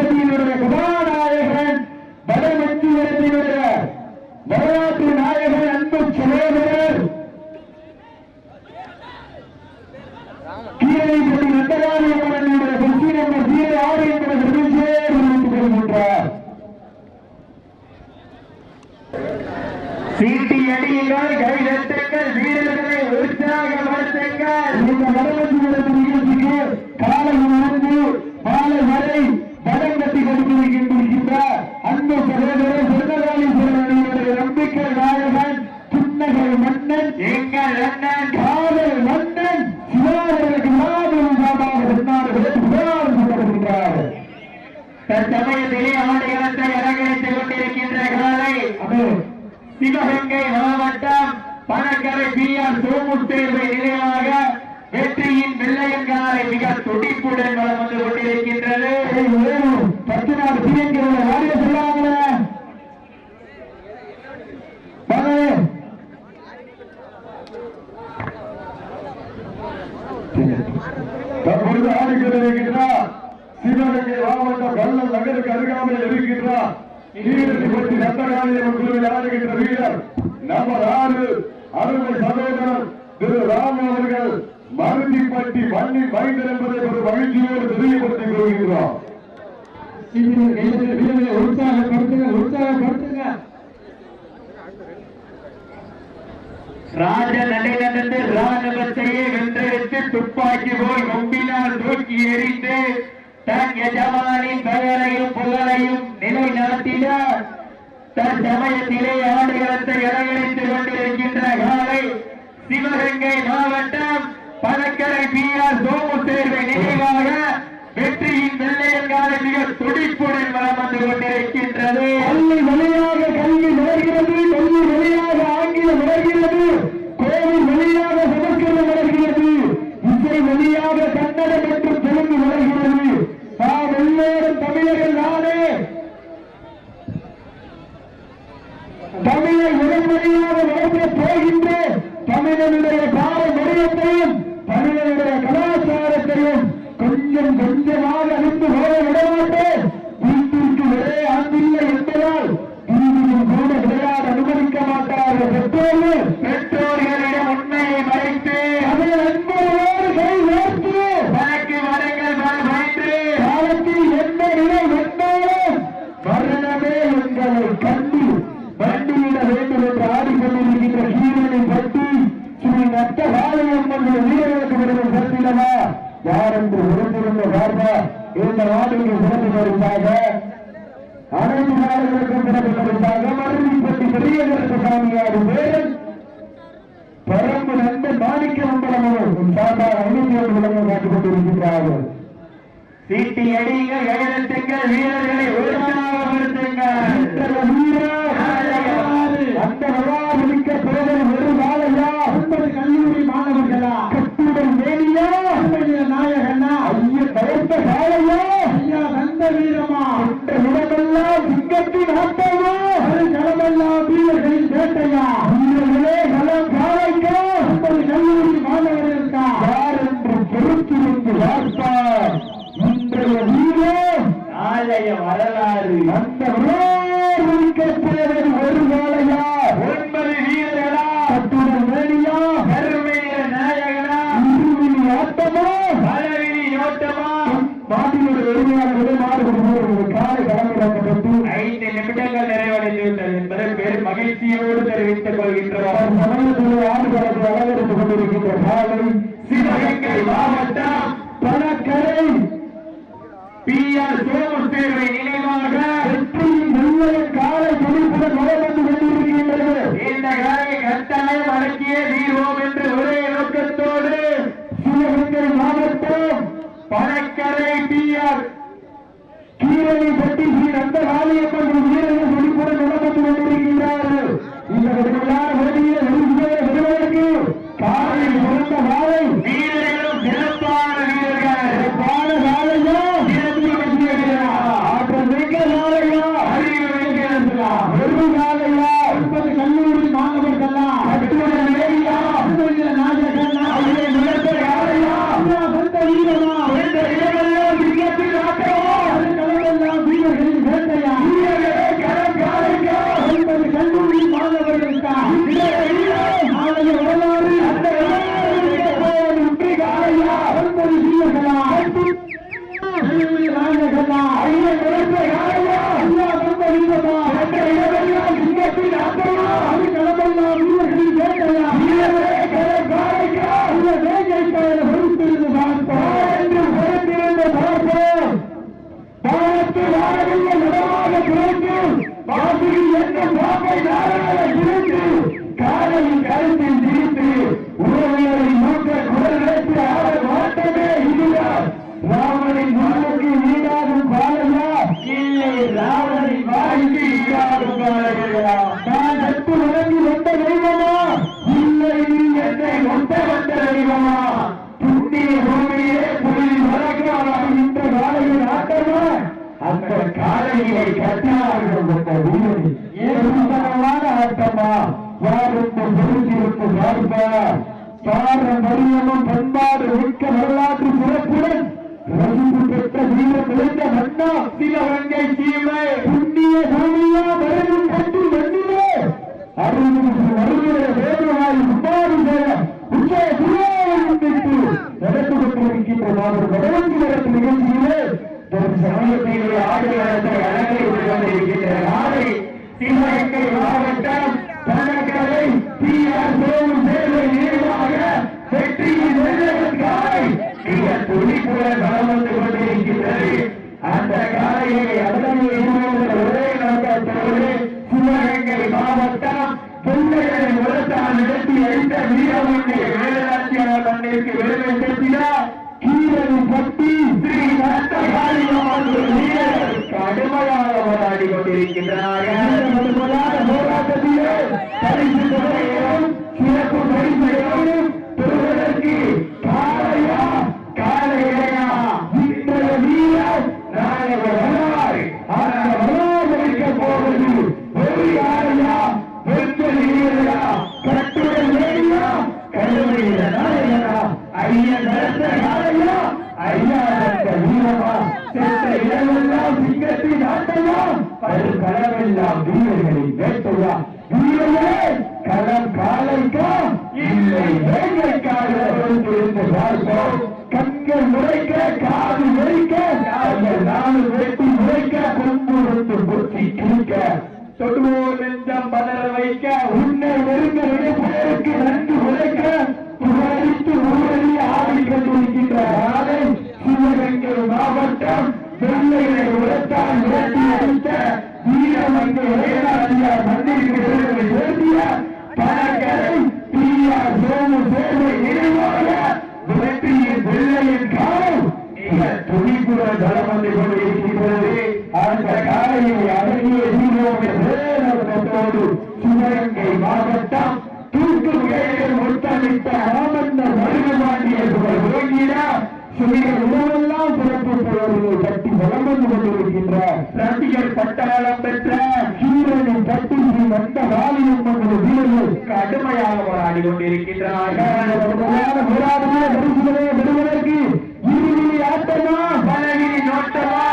மருதிப்பட்டியினுடைய கதாநாயகன் மன்னன் எங்கள் அண்ணன் காதல் மன்னன் மாபெரும் சார்பாக சொல்லப்படுகின்றார் தற்சமயத்திலே ஆடுகளத்தை கொண்டிருக்கின்ற காலை சிவகங்கை மாவட்டம் பணக்கரை பி ஆர் சோமுத்தேர்வை வெற்றியின் வெள்ளையங்காலை மிக துடிப்புடன் வளம் வந்து கொண்டிருக்கின்றது. பத்து நாள் பிரியங்கிறத வாரிய சொல்லாங்களே வாங்க தற்பொழுது ஆடுகிறார் சிவகங்கை மாவட்டம் கள்ளல் நகருக்கு அருகாமையில் இருக்கின்றார் கீழனை பற்றி ரத்த காலையம்மன் குழுவில் ஆடுகின்ற வீரர் நம்பர் ஆறு அருமை சகோதரர் திரு ராம் அவர்கள் மருதிப்பட்டி மண்ணின் மைந்தர் என்பதை ஒரு மகிழ்ச்சியோடு தெரியப்படுத்திக் கொள்கின்றோம் வீரர்கள் உற்சாகப்படுத்துங்க உற்சாகப்படுத்துங்க. ராஜ நடை நடந்து ராணுவத்தையே வென்றெடுத்து துப்பாக்கி போல் கொம்பினால் தூக்கி எறிந்து தன் எஜமானின் பெயரையும் புகழையும் நிலை நிலைநாட்டிட தற்சமயத்திலே ஆடுகளத்தை அலங்கரித்துக் கொண்டிருக்கின்ற மருதிப்பட்டி பெரிய சாமியார் வேரன் பரம்பு நண்பன் மாணிக்க மண்டலமும் சார்பாக ஐநூத்தி ஒன்று விளக்கம் காட்டிக் கொண்டிருக்கின்றார்கள் சீட்டி அடிங்கள் கைதட்டுங்கள் வீரர்களை உற்சாகப்படுத்துங்கள் இத்தகைய வீரர் அந்த விழாவிற்க பேரர் வெறும் வாழையா ஒன்பது கல்லூரி மாணவர்களா வேலியா நாயகனா? ஐய பயந்த காலையா ஐயா தந்த வீரமா இந்த இடமெல்லாம் சிங்கத்தின் ஆட்டமா அது களமெல்லாம் வீரர்களின் வேட்டையா வீரர்களே களம் காலைக்கா ஒன்பது கல்லூரி மாணவர்களுக்கா யார் என்று வானத்து வானவில்லை நடமாக பிறந்து வாசுகி என்ற பாப்பை நாராக பிரித்து காலையில் கருத்தில் திரித்து உறவினரை நோக்க குரல் வைத்து ஆட மாட்டமே இதுதான் ராவணின் வாழ்வுக்கு ஈடாகும் பாலையா இல்லை ராவணின் வாழ்க்கை ஈடாகும் பாலையா காலையை கட்டார்கள் அந்த வீரர் ஆட்டமா? யாரும் பொருந்திருக்கு பார்ப்பா பாரம்பரியமும் பண்பாடு மிக்க வரலாற்று சிறப்புடன் ரசிப்பு பெற்ற வீரர் நிறைந்த மன்னா சிவகங்கை சீமை. புண்ணிய பூமியா மரபும் கண்டு மண்ணிலே. அருள்மிகு வருகிற வேறுவாய் உப்பாறு சேர உச்சய முன்னிட்டு நிகழ்ச்சியிலே ஒரு சமயத்திலே ஆடுகளத்தை அழகை கொண்டிருக்கின்ற நாளை சிவகங்கை மாவட்டம் பணக்கரை டி ஆர் சேவு சேவை நினைவாக வெற்றியின் வெள்ளக்காரை மிக துடிப்புடன் வளம் வந்து கொண்டிருக்கின்றது. அந்த காலையை அதனை எதிர்கொண்ட ஒரே நோக்கத்தோடு சிவகங்கை மாவட்டம் பிள்ளைகளை உலகத்தால் நடத்தி அளித்த வீரமங்கை வேலாட்சியார் மண்ணிற்கு விருதை சேர்த்தினார் கீழடி பட்டி ஸ்ரீ நத்தகாளியம்மன் வீரர் கடுமையாக போராடி கொண்டிருக்கின்றார்கள் கடுமையான போராட்டத்திலே பரிசு தொகையையும் சிறப்பு பரிசையும் பெறுவதற்கு காலையா காலையா இன்றைய வீரர் நாளைய வரலாறு அந்த வரலாறு வைக்க போவது ஒரு காலையா வெற்ற வீரரா கட்டுரை வேலையா கல்லூரியில நாளையா ஐயன் நடத்த காலையா? ஐயா நடத்த வீரமா? செத்த இடமெல்லாம் சிங்கத்தின் ஆட்டமா அது வீரர்களை வீரர்களின் வேட்டையா? வீரர்களே களம் காலைக்கா? இல்லை வேட்டைக்காக இருந்து பார்ப்போம். கண்கள் முறைக்க காது முறைக்க கால்கள் நாலு வெட்டி முறைக்க கொண்டு வந்து புத்தி கிழிக்க. தொடுவோர் நெஞ்சம் பதற வைக்க உன்னை நெருங்க நினைப்பதற்கு நன்கு உழைக்க புகழித்து ஊழலி ஆடி கொண்டிருக்கின்ற நாளை சிவகங்கை மாவட்டம் வெள்ளையை உரத்தால் விரட்டி அடித்த வீரமங்கை வேளாண்மையார் மந்திரிக்கு விருதுகளை பணக்கரை பிஆர் சோமு சேவை நினைவாக வெற்றியின் வெள்ளையின் காலம். மிக துணிப்புடன் தளம் வந்து கொண்டிருக்கின்றது. அந்த காலையை அடங்கிய பட்டாளம் பெற்ற பட்டி ஸ்ரீ வந்த வாலியம் என்ற வீரர்கள் கடுமையாக போராடி கொண்டிருக்கின்றார்கள். பெறுவதற்கு இறுதி ஆட்டமா? பலகிரி நோட்டமா?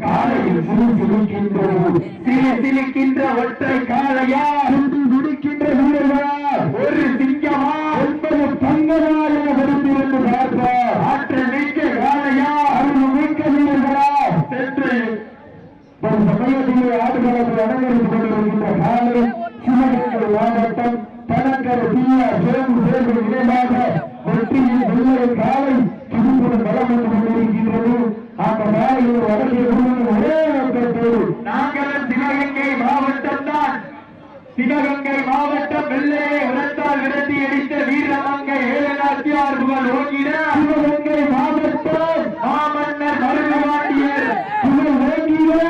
காலையில் சிறு சிரிக்கின்ற சிறு சிரிக்கின்ற ஒற்றை காலையா சிவகங்கை மாவட்டம் வெள்ளை உரத்தால் விரட்டி அடித்த வீரமங்கை ஏழநாச்சியார் புகழ் ஓங்கிட சிவகங்கை மாவட்டம் மாமன்னர் மருந்து வாண்டியர் புகழ் ஓங்கிட.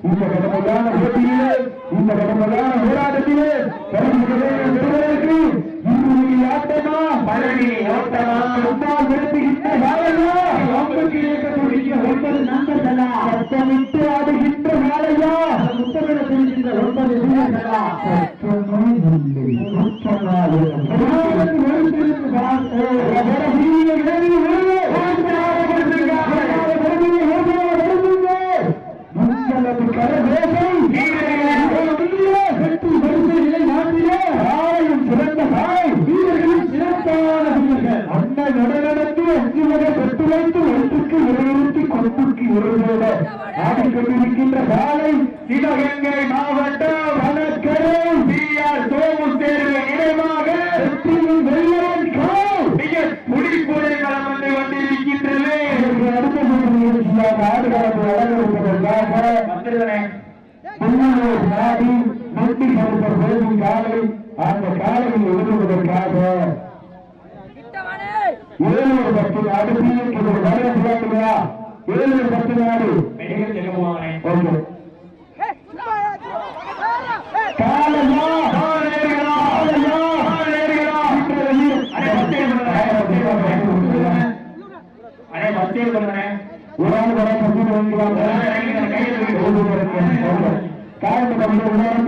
இந்த கடமையான போட்டியிலே இந்த கடமையான போராட்டத்திலே கடமைக்கு ஆட்டமா பழனி ஓட்டமா சற்றமாதில்லை சாலையில் ஒதுக்குவதற்காக ஏழு பத்தில் அடுத்து இது வரைய சொல்லுங்களா ஏழு பத்து நாடு ஓகே காலமா அடே பத்தே பண்ணுறேன் உணவு வரை பத்து காரணம் வந்து உணவு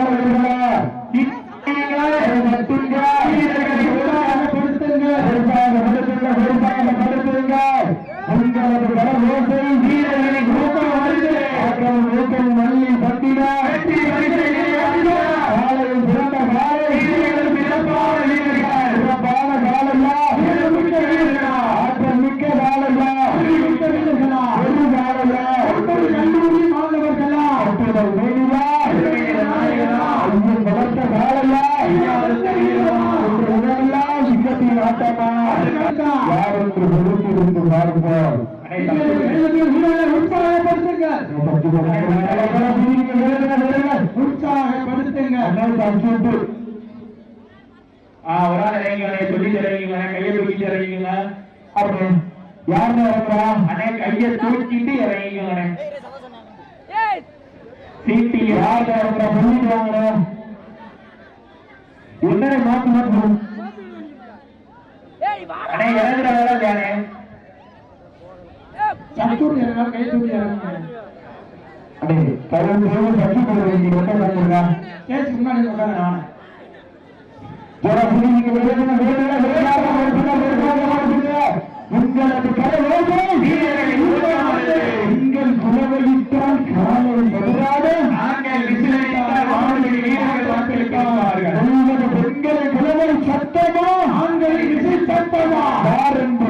அப்படி யாருமே இருக்கிறா அண்ணே கையை தூக்கிட்டு இறங்கிக்கோங்க சீட்டி யாருமே இருக்கிற புரிஞ்சுக்கோங்க மாத்து மாத்து அண்ணே இறங்குற வேலை வேலை வேலை வேலை உங்களது கரவோடு வீரரை உருவாது உங்கள் குலவையிட்டால் காலையில் எதிராக நாங்கள் விசிலடித்தால் வானொலி வீரர்கள் வாக்களிப்பார்கள். என்று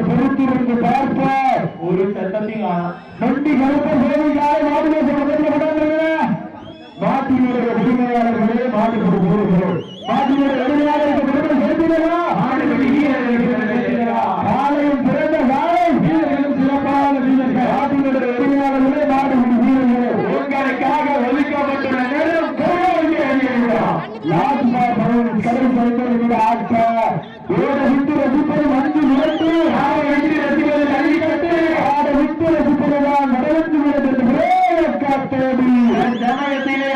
பொறுத்திருந்து பார்ப்பார். ஒரு சத்தத்தினா நொண்டி கருப்ப சேவைக்காக மாடுகளை மாட்டினுடைய உரிமையாளர்களே மாடுபடும் மாட்டினுடைய ஜனத்திலே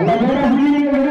அந்த